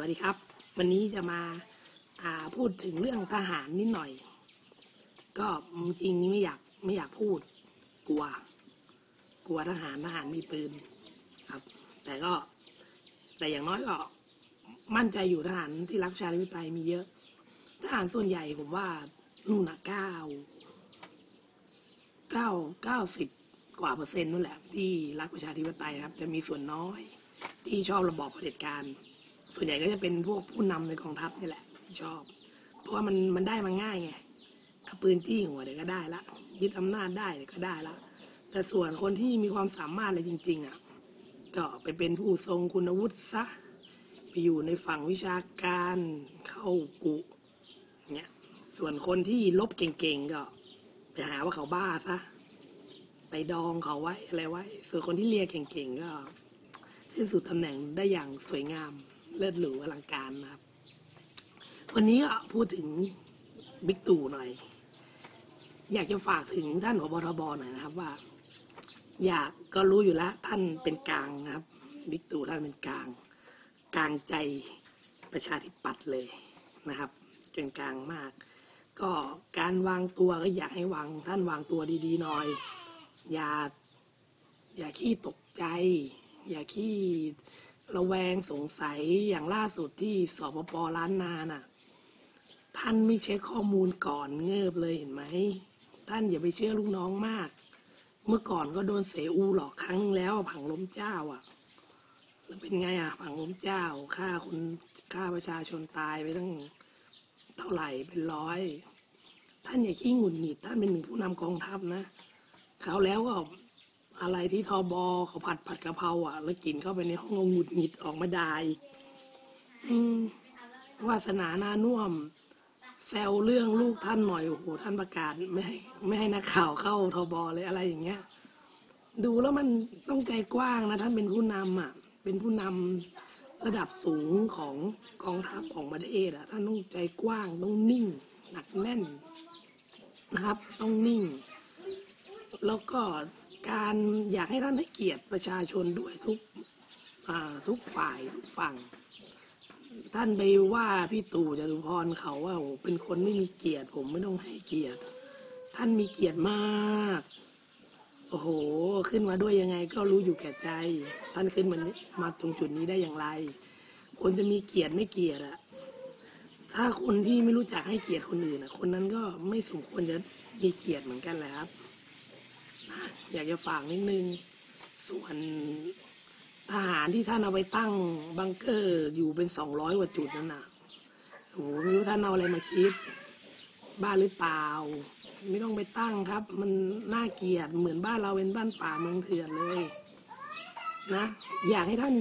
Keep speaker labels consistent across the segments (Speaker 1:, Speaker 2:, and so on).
Speaker 1: วัสดีครับ วันนี้จะมาาพูดถึงเรื่องทหารนิดหน่อย ก็จริงไม่อยากไม่อยากพูด กลัว กลัวทหารทหารมีปืนครับ แต่ก็ แต่อย่างน้อยก็มั่นใจอยู่ทหารที่รักชาธิปไตยมีเยอะ ทหารส่วนใหญ่ผมว่านู่นนะเก้าเก้าเก้าสิบกว่าเปอร์เซ็นต์นั่นแหละ ที่รักประชาธิปไตยครับ จะมีส่วนน้อย ที่ชอบระบอบเผด็จการ ส่วนใหญ่ก็จะเป็นพวกผู้นำในกองทัพนี่แหละที่ชอบ เพราะว่ามันมันได้มาง่ายไงเอาปืนจี้หัวเดี๋ยวก็ได้ละยึดอำนาจได้เดี๋ยวก็ได้ละแต่ส่วนคนที่มีความสามารถอะไรจริง ๆอะก็ไปเป็นผู้ทรงคุณวุฒิซะไปอยู่ในฝั่งวิชาการเข้ากุเนี่ยส่วนคนที่ลบเก่งๆก็ไปหาว่าเขาบ้าซะไปดองเขาไว้อะไรไว้ ส่วนคนที่เรียนเก่งๆก็สิ้นสุดตำแหน่งได้อย่างสวยงาม เลิศหรูอลังการนะครับ วันนี้ก็พูดถึงบิ๊กตู่หน่อย อยากจะฝากถึงท่านผบทบหน่อยนะครับ ว่า อยากก็รู้อยู่แล้วท่านเป็นกลางนะครับบิ๊กตู่ท่านเป็นกลาง กลางใจประชาธิปัตย์เลยนะครับจนกลางมาก ก็การวางตัวก็อยากให้วางท่านวางตัวดีๆหน่อย อย่าอย่าขี้ตกใจ อย่าขี้ ระแวงสงสัยอย่างล่าสุดที่สปปล้านนาน่ะ ท่านไม่เช็คข้อมูลก่อนเงิบเลยเห็นไหม ท่านอย่าไปเชื่อลูกน้องมาก เมื่อก่อนก็โดนเสอูหลอกครั้งแล้วผังล้มเจ้าอะแล้วเป็นไงอะผังล้มเจ้าฆ่าคนฆ่าประชาชนตายไปตั้งเท่าไหร่เป็นร้อย ท่านอย่าขี้หงุดหงิดท่านเป็นหนึ่งผู้นำกองทัพนะเขาแล้วก็ อะไรที่ทอบอเขาผัดผัดกะเพราอะ แล้วกินเข้าไปในห้องก็หงุดหงิดออกมาได้อีกอืมวาสนานาน่วม แซวเรื่องลูกท่านหน่อยโอ้โหท่านประกาศไม่ให้ไม่ให้นักข่าวเข้าทบเลยอะไรอย่างเงี้ย ดูแล้วมันต้องใจกว้างนะท่านเป็นผู้นำอะ เป็นผู้นำระดับสูงของกองทัพของประเทศอะท่านต้องใจกว้างต้องนิ่ง หนักแน่นนะครับ ต้องนิ่ง แล้วก็ การอยากให้ท่านให้เกียรติประชาชนด้วยทุกทุกฝ่ายทุกฝั่ง ท่านไปว่าพี่ตู่จตุพรเขาว่าโอ้เป็นคนไม่มีเกียรติ ผมไม่ต้องให้เกียรติ ท่านมีเกียรติมากโอ้โห ขึ้นมาด้วยยังไงก็รู้อยู่แก่ใจ ท่านขึ้นมามาตรงจุดนี้ได้อย่างไร คนจะมีเกียรติไม่เกียรติอะถ้าคนที่ไม่รู้จักให้เกียรติคนอื่นอะคนนั้นก็ไม่สมควรจะมีเกียรติเหมือนกันแหละครับ อยากจะฝากนิดนึง ส่วนทหารที่ท่านเอาไปตั้งบังเกอร์อยู่เป็นสองร้อยกว่าจุดนั่นน่ะโอ้โหไม่รู้ท่านเอาอะไรมาคิด บ้าหรือเปล่า ไม่ต้องไปตั้งครับ มันน่าเกลียดเหมือนบ้านเราเป็นบ้านป่าเมืองเถื่อนเลย นะ อยากให้ท่าน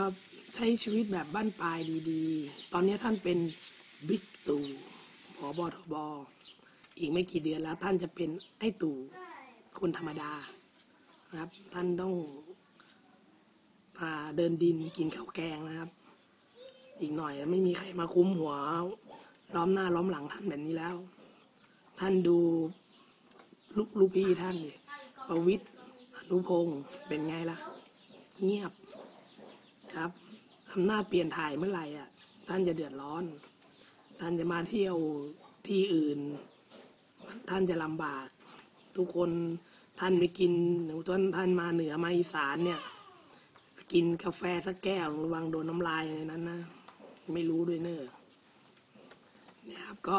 Speaker 1: าใช้ชีวิตแบบบ้านปลายดีๆ ตอนนี้ท่านเป็นบิ๊กตู่ผอบอทบอีกไม่กี่เดือนแล้วท่านจะเป็นไอ้ตู่ คนธรรมดานะครับ ท่านต้องพาเดินดินกินข้าวแกงนะครับ อีกหน่อยไม่มีใครมาคุ้มหัวล้อมหน้าล้อมหลังท่านแบบนี้แล้ว ท่านดูลูกลูกพี่ท่านดิประวิตรอนุพงศ์เป็นไงล่ะ เงียบครับอำนาจเปลี่ยนถ่ายเมื่อไหร่อะ ท่านจะเดือดร้อน ท่านจะมาเที่ยวที่อื่น ท่านจะลำบาก ทุกคน ท่านไปกินหรือท่านท่านมาเหนือมาอีสานเนี่ยกินกาแฟสักแก้วระวังโดนน้ำลายในนั้นนะไม่รู้ด้วยเนอะนี่ยครับก็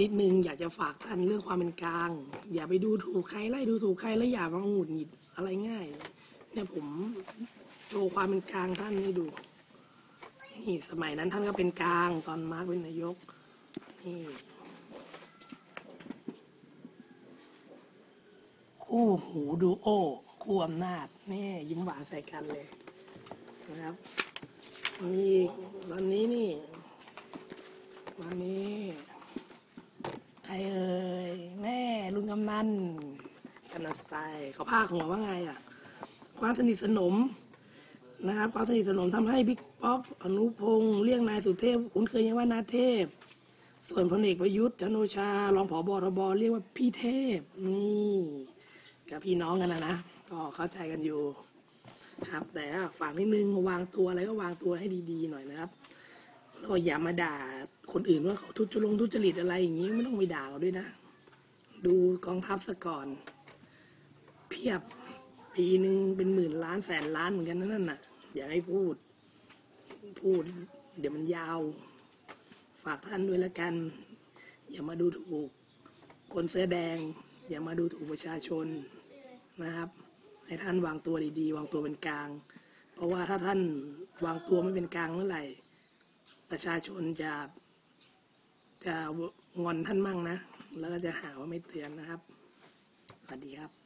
Speaker 1: นิดนึงอยากจะฝากท่านเรื่องความเป็นกลาง อย่าไปดูถูกใครไล่ดูถูกใครแล้วอย่ามาหงุดหงิดอะไรง่าย เนี่ยผมโชว์ความเป็นกลางท่านให้ดูนี่สมัยนั้นท่านก็เป็นกลางตอนมาร์กเป็นนายกนี่ คู่หูดูโอคู่อำนาจนี่ยิ้มหวานใส่กันเลยนะครับนี่ตอนนี้นี่ตอนนี้ใครเอ่ยแม่ลุงกำนันกันนสไตล์เขาพากหัวว่าไงอะ ความสนิทสนมนะครับความสนิทสนมทำให้บิ๊กป๊อกอนุพงศ์เรียกนายสุเทพคุ้นเคยยังว่านาเทพ ส่วนพลเอกประยุทธ์จันโอชารองผอบทบเรียกว่าพี่เทพนี่ กับพี่น้องกันนะนะก็เข้าใจกันอยู่ครับ แต่ฝากนิดนึงวางตัวอะไรก็วางตัวให้ดีๆหน่อยนะครับแล้วก็อย่ามาด่าคนอื่นว่าเขาทุจริตทุจริตอะไรอย่างนี้ไม่ต้องไปด่าเขาด้วยนะ ดูกองทัพซะก่อน เพียบปีหนึ่งเป็นหมื่นล้านแสนล้านเหมือนกันนั่นน่ะ อย่าให้พูด พูด เดี๋ยวมันยาว ฝากท่านด้วยละกัน อย่ามาดูถูกคนเสื้อแดง อย่ามาดูถูกประชาชนนะครับ ให้ท่านวางตัวดีๆ วางตัวเป็นกลาง เพราะว่าถ้าท่านวางตัวไม่เป็นกลางเมื่อไหร่ ประชาชนจะจะงอนท่านมั่งนะ แล้วก็จะหาว่าไม่เตือนนะครับ สวัสดีครับ